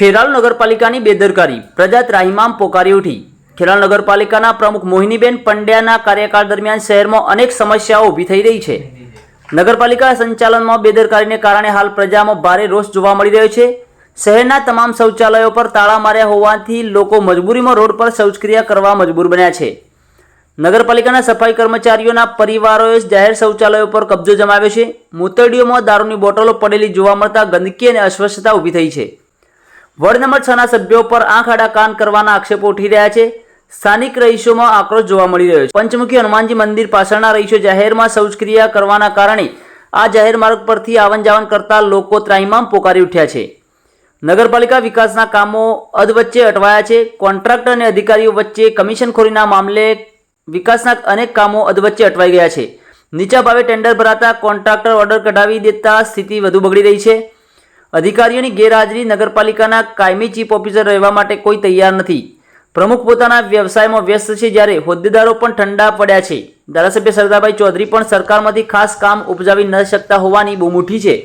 ખેરાલુ નગરપાલિકાની બેદરકારી. પ્રજા ત્રાહિમામ પોકારી ઉઠી. ખેરાલ નગરપાલિકાના પ્રમુખ મોહિનીબેન પંડ્યાના કાર્યકાળ દરમિયાન શહેરમાં અનેક સમસ્યાઓ ઊભી થઈ રહી છે. નગરપાલિકા સંચાલનમાં બેદરકારીને કારણે હાલ પ્રજામાં ભારે રોષ જોવા મળી રહ્યો છે. શહેરના તમામ શૌચાલયો પર તાળા માર્યા હોવાથી લોકો મજબૂરીમાં રોડ પર શૌચક્રિયા કરવા મજબૂર બન્યા છે. નગરપાલિકાના સફાઈ કર્મચારીઓના પરિવારોએ જાહેર શૌચાલયો પર કબજો જમાવ્યો છે. મૂતરડીઓમાં દારૂની બોટલો પડેલી જોવા મળતા ગંદકી અને અસ્વસ્થતા ઊભી થઈ છે. વોર્ડ નંબર છના સભ્યો પર આંખ આડા કાન કરવાના આક્ષેપો ઉઠી રહ્યા છે. સ્થાનિક રહીશોમાં આક્રોશ જોવા મળી રહ્યો છે. પંચમુખી હનુમાનજી મંદિર પાછળના રહીશો જાહેરમાં શૌચક્રિયા કરવાના કારણે આ જાહેર માર્ગ પરથી આવન જાવન કરતા લોકો ત્રાહિમામ પોકારી ઉઠ્યા છે. નગરપાલિકા વિકાસના કામો અધવચ્ચે અટવાયા છે. કોન્ટ્રાક્ટર અને અધિકારીઓ વચ્ચે કમિશનખોરીના મામલે વિકાસના અનેક કામો અધવચ્ચે અટવાઈ ગયા છે. નીચા ભાવે ટેન્ડર ભરાતા કોન્ટ્રાક્ટર ઓર્ડર કઢાવી દેતા સ્થિતિ વધુ બગડી રહી છે. અધિકારીઓની ગેરહાજરી નગરપાલિકાના કાયમી ચીફ ઓફિસર રહેવા માટે કોઈ તૈયાર નથી. પ્રમુખ પોતાના વ્યવસાયમાં વ્યસ્ત છે જ્યારે હોદ્દેદારો પણ ઠંડા પડ્યા છે. ધારાસભ્ય સરદારભાઈ ચૌધરી પણ સરકારમાંથી ખાસ કામ ઉપજાવી ન શકતા હોવાની બૂમ ઉઠી છે.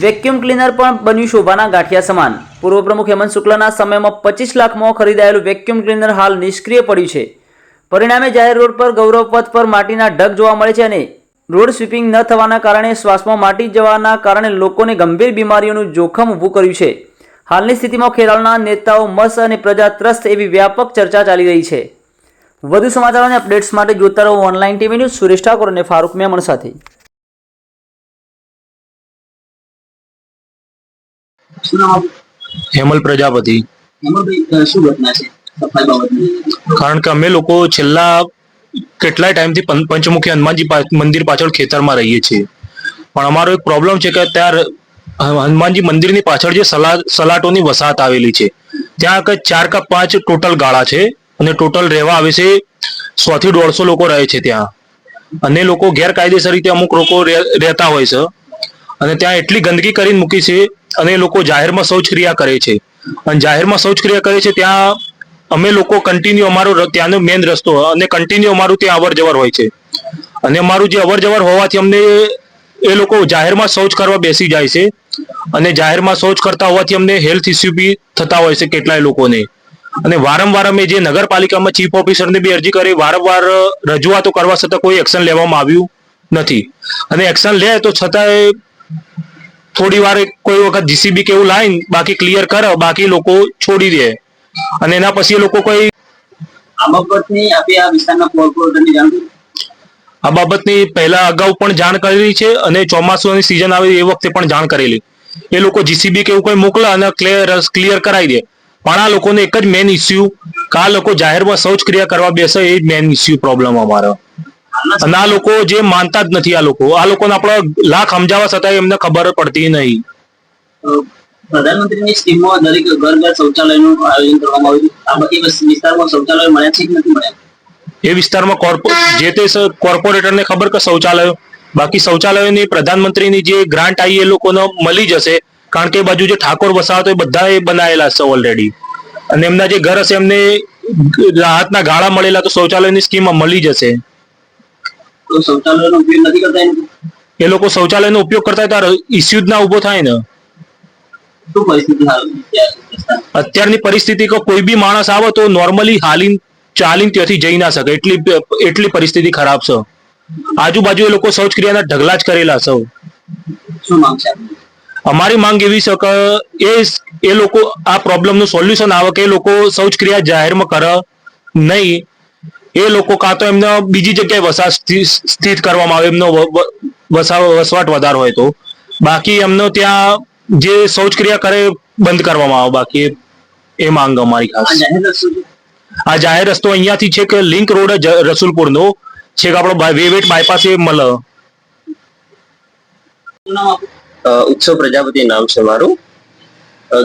વેક્યુમ ક્લીનર પણ બન્યું શોભાના ગાંઠિયા સમાન. પૂર્વ પ્રમુખ હેમંત શુક્લાના સમયમાં પચીસ લાખમાં ખરીદાયેલું વેક્યુમ ક્લીનર હાલ નિષ્ક્રિય પડ્યું છે. પરિણામે જાહેર રોડ પર ગૌરવપથ પર માટીના ઢગ જોવા મળે છે અને રોડ સ્વીપિંગ ન થવાના કારણે શ્વાસમાં માટી જવાના કારણે લોકોને ગંભીર બીમારીઓનું જોખમ ઊભું કર્યું છે. હાલની સ્થિતિમાં ખેરાલના નેતાઓ મસ અને પ્રજા ત્રસ્ત એવી વ્યાપક ચર્ચા ચાલી રહી છે. વધુ સમાચાર અને અપડેટ્સ માટે જોતા રહો online TV news Suresh Thakor અને ફારૂક મેમણ સાથે? હેમલ પ્રજાપતિ. હેમલભાઈ, અ, શું ઘટના છે? સફાઈ બાબતની કારણ કે અમે લોકો છેલ્લા કેટલાય ટાઈમથી પંચમુખી હનુમાનજી મંદિર પાછળ ખેતરમાં રહીએ છીએ. પણ અમારો એક પ્રોબ્લેમ છે કે ત્યાં હનુમાનજી મંદિરની પાછળ જે સલા, સલાટોની વસાહત આવેલી છે. ત્યાં આગળ ચાર કે પાંચ ટોટલ ગાળા છે અને ટોટલ રહેવા આવે છે સો થી દોઢસો લોકો રહે છે ત્યાં. અને લોકો ગેરકાયદેસર રીતે અમુક લોકો રહે- રહેતા હોય છે. અને ત્યાં એટલી ગંદકી કરીને મૂકી છે અને લોકો જાહેરમાં શૌચક્રિયા કરે છે. અને જાહેરમાં શૌચક્રિયા કરે છે ત્યાં અમે લોકો કન્ટિન્યુ અમારો ત્યાંનો મેન રસ્તો અને કન્ટિન્યુ અમારું ત્યાં અવર જવર હોય છે. અને અમારું જે અવર જવર હોવાથી અમને એ લોકો જાહેરમાં શૌચ કરવા બેસી જાય છે. અને જાહેરમાં શૌચ કરતા હોવાથી અમને હેલ્થ ઇસ્યુ બી થતા હોય છે કેટલાય લોકોને. અને વારંવાર અમે જે નગરપાલિકામાં ચીફ ઓફિસરને બી અરજી કરી, વારંવાર રજૂઆતો કરવા છતાં કોઈ એક્શન લેવામાં આવ્યું નથી. અને એક્શન લે તો છતાંય થોડી વાર કોઈ વખત જીસીબી કે એવું લાઈન બાકી ક્લિયર કરે, બાકી લોકો છોડી દે. અને એના પછી એ લોકો કોઈ આ બાબતની આપે આ વિસ્તારના કોર્પોરેટરની જાણ આ બાબતની પહેલા અગાઉ પણ જાણ કરેલી છે અને ચોમાસુની સિઝન આવે એ વખતે પણ જાણ કરેલી. એ લોકો જીસીબી કે એવું કોઈ મોકલા અને ક્લિયર ક્લિયર કરાવી દે. પણ આ લોકોને એક જ મેન ઇસ્યુ કા આ લોકો જાહેરમાં શૌચક્રિયા કરવા બેસે એ જ મેન ઇસ્યુ પ્રોબ્લેમ અમારો. અને આ લોકો જે માનતા જ નથી આ લોકો. આ લોકોને આપણે લાખ સમજાવવા છતાં એમને ખબર પડતી નહીં. પ્રધાનમંત્રીની સ્કીમમાં દરેક ઘર ઘર શૌચાલયનું આયોજન કરવામાં આવ્યું આ બધી વિસ્તારમાં શૌચાલય મળ્યા છે કે નથી મળ્યા? એ વિસ્તારમાં કોર્પો જે તે કોર્પોરેટર કોર્પોરેટરને ખબર કે શૌચાલયો. બાકી શૌચાલયોની પ્રધાનમંત્રીની જે ગ્રાન્ટ આવી એ લોકોને મળી જશે કારણ કે એ બાજુ જે ઠાકોર વસાહતો એ બધા એ બનાવેલા છે ઓલરેડી અને એમના જે ઘર હશે એમને રાહતના ગાળા મળેલા તો શૌચાલયની સ્કીમમાં મળી જશે. તો શૌચાલયનો ઉપયોગ નથી કરતા એ લોકો? શૌચાલયનો ઉપયોગ કરતા તો ઇસ્યુ જ ના ઊભો થાય ને. શું પરિસ્થિતિ? અત્યારની પરિસ્થિતિ કે કોઈ બી માણસ આવે તો નોર્મલી હાલીન ચાલીને ત્યાંથી જઈ ના શકે. એટલી એટલી પરિસ્થિતિ ખરાબ છે. આજુબાજુ એ લોકો શૌચક્રિયાના ઢગલા જ કરેલા શું માંગ છે? અમારી માંગ એવી છે કે એ એ લોકો આ પ્રોબ્લેમનું સોલ્યુશન આવે કે એ લોકો શૌચક્રિયા જાહેરમાં કરે નહીં. એ લોકો કાં તો એમને બીજી જગ્યાએ વસા સ્થિ- સ્થિત કરવામાં આવે એમનો વસવાટ વધારે હોય તો. બાકી એમનો ત્યાં જે શૌચક્રિયા કરે બંધ કરવામાં આવે બાકી એ- માંગ અમારી આ ખાસ જાહેર રસ્તો આ જાહેર રસ્તો અહીંયાથી છે કે લિંક રોડ રસુલપુર રસુલપુરનો છે કે આપણો વેવેટ બાયપાસ એ મળે ઉત્સવ પ્રજાપતિ નામ છે મારું.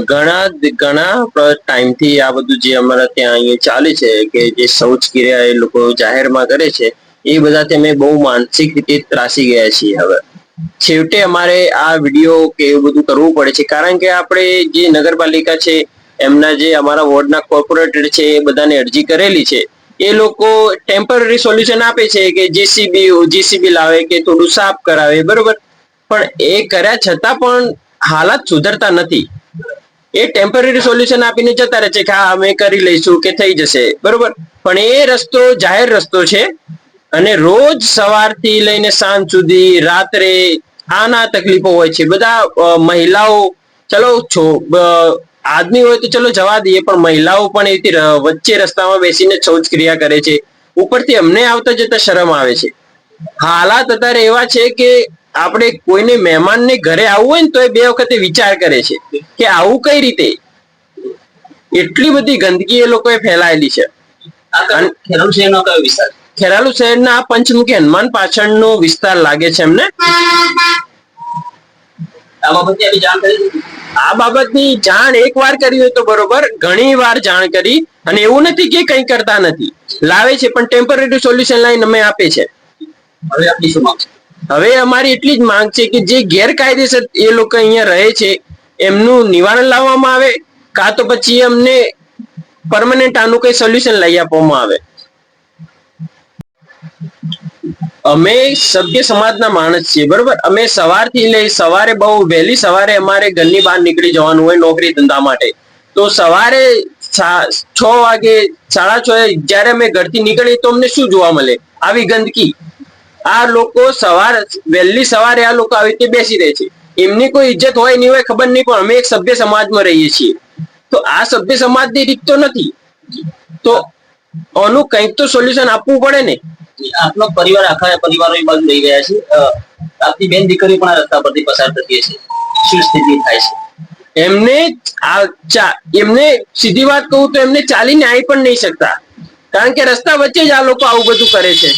ઘણા ઘણા ટાઈમથી આ બધું જે અમારા ત્યાં અહીંયા ચાલે છે કે જે શૌચક્રિયા એ લોકો જાહેરમાં કરે છે એ બધાથી અમે બહુ માનસિક રીતે ત્રાસી ગયા છીએ હવે. છેવટે અમારે આ વીડિયો કે એવું બધું કરવું પડે છે. કારણ કે આપણે જે નગરપાલિકા છે, એમના જે અમારા વોર્ડના કોર્પોરેટર છે, એ બધાને અરજી કરેલી છે. એ લોકો ટેમ્પરરી સોલ્યુશન આપે છે કે જેસીબી જેસીબી લાવે કે થોડું સાફ કરાવે, બરોબર? પણ એ કર્યા છતાં પણ હાલત સુધરતા નથી. એ ટેમ્પરરી સોલ્યુશન આપીને જતા રહે છે કે હા, અમે કરી લઈશું કે થઈ જશે, બરોબર? પણ એ રસ્તો જાહેર રસ્તો છે. અને રોજ સવારથી લઈને સાંજ સુધી રાત્રે આના તકલીફો હોય છે. બધા મહિલાઓ ચલો છો આદમી હોય તો ચલો જવા દઈએ પણ મહિલાઓ પણ એથી વચ્ચે રસ્તામાં બેસીને શૌચક્રિયા કરે છે. ઉપરથી અમને આવતા જતા શરમ આવે છે. હાલાત અત્યારે એવા છે કે આપણે કોઈને મહેમાનને ઘરે આવવું હોય ને તો એ બે વખતે વિચાર કરે છે કે આવું કઈ રીતે? એટલી બધી ગંદકી એ લોકોએ ફેલાયેલી છે. આ કયો- ખેરાલુ શહેરનો પંચમુખી હનુમાન પાછળનો વિસ્તાર લાગે છે એમને. આ બાબતની જાણ એક વાર કરી હોય તો બરોબર ઘણી વાર જાણ કરી અને એવું નથી કે કંઈ કરતા નથી. લાવે છે પણ ટેમ્પરરી સોલ્યુશન લાઈન અમે આપે છે. હવે શું માંગ? હવે અમારી એટલી જ માંગ છે કે જે ગેરકાયદેસર એ લોકો અહીંયા રહે છે એમનું નિવારણ લાવવામાં આવે કાં તો પછી અમને પરમનન્ટ આનું કઈ સોલ્યુશન લઈ આપવામાં આવે. અમે સભ્ય સમાજના માણસ છીએ, બરોબર? અમે સવારથી લઈ સવારે બહુ વહેલી સવારે અમારે ઘરની બહાર નીકળી જવાનું હોય નોકરી ધંધા માટે. તો સવારે છ વાગે, સાડા છ જયારે અમે ઘરથી નીકળીએ તો અમને શું જોવા મળે? આવી ગંદકી. આ લોકો સવાર, વહેલી સવારે આ લોકો આવી રીતે બેસી રહે છે. એમની કોઈ ઇજ્જત હોય નહીં હોય, ખબર નહીં, પણ અમે એક સભ્ય સમાજમાં રહીએ છીએ. તો આ સભ્ય સમાજની રીત તો નથી. તો આનું કંઈક તો સોલ્યુશન આપવું પડે ને. આપનો પરિવાર, આખા પરિવારો એ બાજુ લઈ રહ્યા છે. આપની બેન દીકરી પણ આ રસ્તા પરથી પસાર થતી હશે શું સ્થિતિ થાય છે? એમને આ એમને સીધી વાત કહું તો એમને ચાલીને આવી પણ નહીં શકતા. કારણ કે રસ્તા વચ્ચે જ આ લોકો આવું બધું કરે છે.